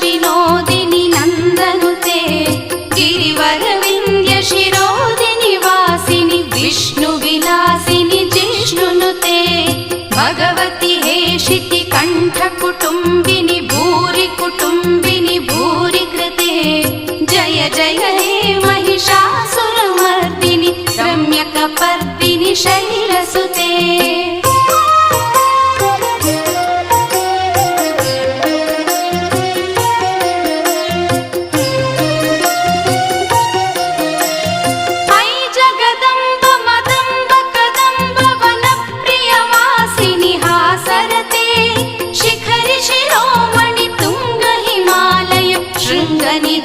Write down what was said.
विनोदिनि नन्दनुते गिरिवरविन्द्य शिरोदिनि वासिनि विष्णुविलासिनि जिष्णुनुते भगवति हेषिति कण्ठकुटुम्बिनि भूरि कुटुम्बिनि भूरि कृते जय जय हे महिषासुरमर्दिनि रम्यकपर्दिनि शैलसुते 在你